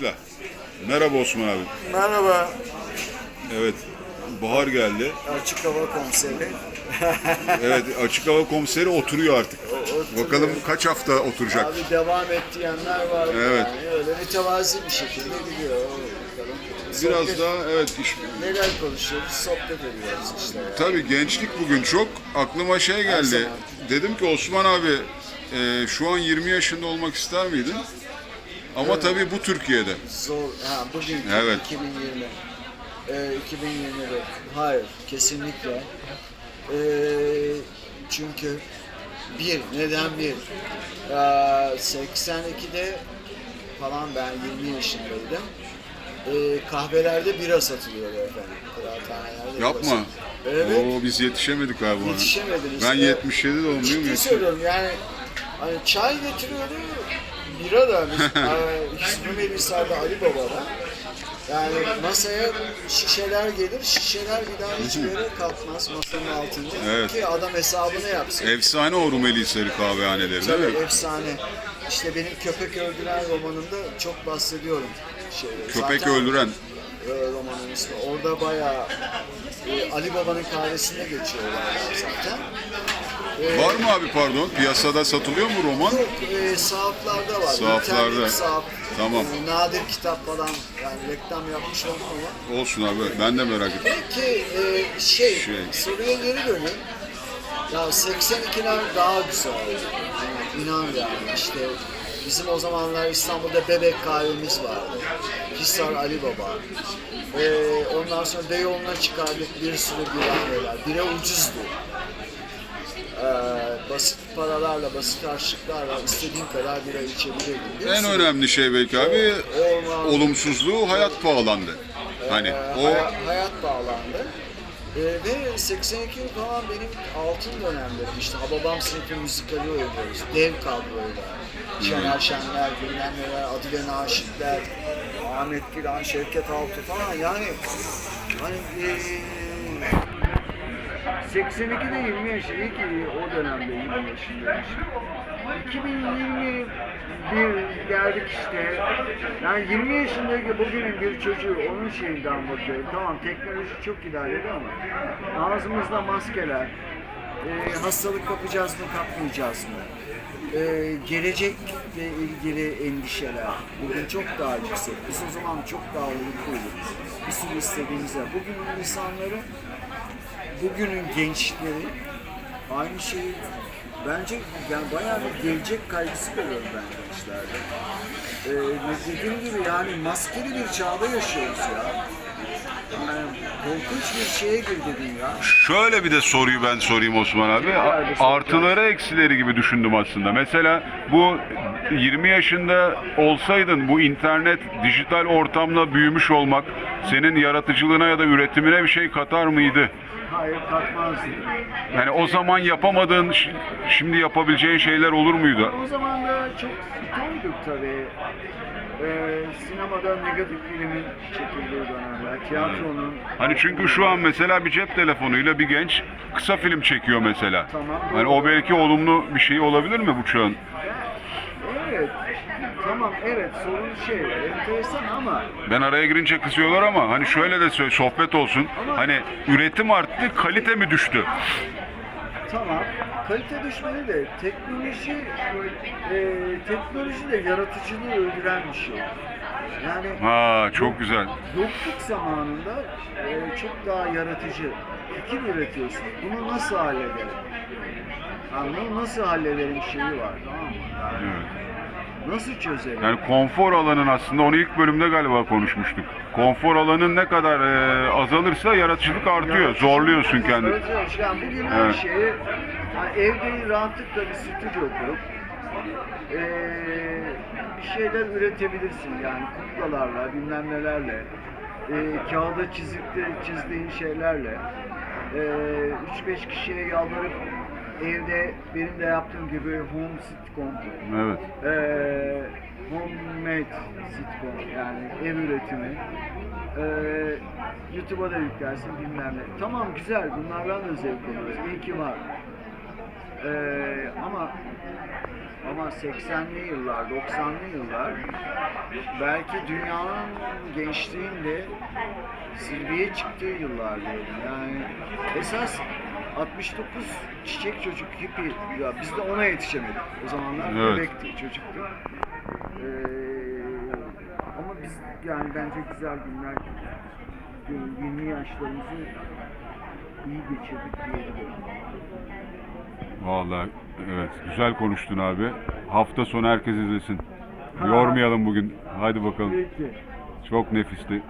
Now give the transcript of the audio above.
Başla. Merhaba Osman abi. Merhaba, Evet. Bahar geldi. Açık Hava Komiseri. Evet açık hava komiseri oturuyor artık. Oturuyor. Bakalım kaç hafta oturacak. Abi devam et diyenler var. Evet. Yani öyle mütevazi bir şekilde gidiyor. Bakalım. Biraz Sohbet- daha evet iş, Neler konuşuyoruz, sohbet ediyoruz işte. ya. Tabii gençlik bugün çok. Aklıma şey geldi. Dedim ki Osman abi e, şu an 20 yaşında olmak ister miydin? Ama tabii bu Türkiye'de. Zor, ha bugün Evet. 2020. Ee, 2021. Hayır, kesinlikle. Ee, çünkü bir, neden bir? Ee, 82'de falan ben 20 yaşındaydım. Ee, kahvelerde bira satılıyordu efendim. Kıraathanelerde Yapma. satılıyor. Evet. Oo, biz yetişemedik abi ona. Yetişemediniz. Ben Evet. 77 doğumluyum. Ciddi söylüyorum yani hani çay getiriyordu, bira da biz e, Rümelisar'da Ali Baba'da yani masaya şişeler gelir, şişeler bir daha hiçbir yere kalkmaz masanın altında Evet. ki adam hesabını yapsın. Efsane o Rumeli Hisarı kahvehaneleri değil Tabii mi? efsane. İşte benim Köpek Öldüren romanında çok bahsediyorum. Şeyleri. Köpek Zaten, öldüren. e, romanın ismi. Orada bayağı e, Ali Baba'nın kahvesinde geçiyorlar zaten. Var mı abi pardon? Piyasada satılıyor mu roman? Yok, e, sahaflarda var. Sahaflarda. İnternet sahaf. Tamam. E, nadir kitap falan yani reklam yapmış olmam ama. Olsun abi. Ben de merak ettim. Peki e, şey, Şey. soruya geri döneyim. Ya 82'ler daha güzel. Yani inan yani işte bizim o zamanlar İstanbul'da Bebek kahvemiz vardı. Hisar Ali Baba. E, ondan sonra Beyoğlu'na çıkardık bir sürü biraneler. Bire ucuzdu. E, basit paralarla, basit harçlıklarla istediğin kadar bira içebilirdin. Bir En önemli şey belki abi Orman- olumsuzluğu hayat pahalandı. Hani Ee, o haya- hayat bağlandı. Ee, ve 82 falan benim altın dönemlerim. İşte Hababam sınıfı müzikali oynuyoruz. Dev kadroyla. Şener Şenler, bilmem neler, Adile Naşitler, Ahmet Gülen, Şevket Altı falan yani hani ee, 82'de 20 yaşı, iyi ki o dönemde 20 yaşındaymışım. 2021 geldik işte. Yani 20 yaşındaki bugünün bir çocuğu onun şeyinden bakıyorum. Tamam teknoloji çok ilerledi ama ağzımızda maskeler, e, hastalık kapacağız mı kapmayacağız mı? E, gelecekle ilgili endişeler bugün çok daha yüksek. Biz o zaman çok daha umutluyduk. Bir sürü istediğimizde. Bugünün insanları bugünün gençleri aynı şeyi bence yani bayağı bir gelecek kaygısı görüyorum ben gençlerde. Ee, dediğim gibi yani maskeli bir çağda yaşıyoruz ya. Yani korkunç bir şeye girdi dünya. şöyle bir de soruyu ben sorayım Osman abi. Artıları eksileri gibi düşündüm aslında. Mesela bu 20 yaşında olsaydın bu internet, dijital ortamla büyümüş olmak senin yaratıcılığına ya da üretimine bir şey katar mıydı? Hayır katmazdı. Yani o zaman yapamadığın, şi- şimdi yapabileceğin şeyler olur muydu? O zaman da çok itoyduk tabii. Ee, sinemada negatif filmin çekildiği dönemler, tiyatronun... Hani çünkü şu an mesela bir cep telefonuyla bir genç kısa film çekiyor mesela. Tamam. Hani o belki olumlu bir şey olabilir mi bu çağın? Evet, tamam evet sorun şey, enteresan ama Ben araya girince kızıyorlar ama hani şöyle de söyle sohbet olsun. Hani üretim arttı, kalite mi düştü? Tamam. Kalite düşmeli de teknoloji e, teknoloji de yaratıcılığı öldüren bir şey. Yani Ha çok güzel. yokluk zamanında e, çok daha yaratıcı fikir üretiyorsun. Bunu nasıl hallederim? Yani bunu nasıl hallederim şeyi var tamam mı? Yani Nasıl çözerim? Yani konfor alanın aslında onu ilk bölümde galiba konuşmuştuk. Konfor alanın ne kadar e, azalırsa yaratıcılık artıyor. Zorluyorsun kendini. Yani bugün her Evet. şeyi yani evde rahatlıkla bir stüdyo kurup eee, bir şeyler üretebilirsin yani kuklalarla bilmem nelerle eee kağıda çizip de çizdiğin şeylerle eee 3-5 kişiye yalvarıp evde benim de yaptığım gibi home sitcom Evet. eee homemade sitcom yani ev üretimi eee YouTube'a da yüklersin bilmem ne. Tamam güzel bunlardan da zevk alıyoruz. İyi ki var. Eee ama Ama 80'li yıllar, 90'lı yıllar belki dünyanın gençliğinde zirveye çıktığı yıllar diyorum. Yani esas 69 çiçek çocuk hippi ya biz de ona yetişemedik. O zamanlar Evet. bebektik çocuktuk. Ee, ama biz yani bence güzel günler 20 yaşlarımızı iyi geçirdik diyebilirim. Vallahi evet güzel konuştun abi. Hafta sonu herkes izlesin. Yormayalım bugün. Hadi bakalım. Çok nefisti.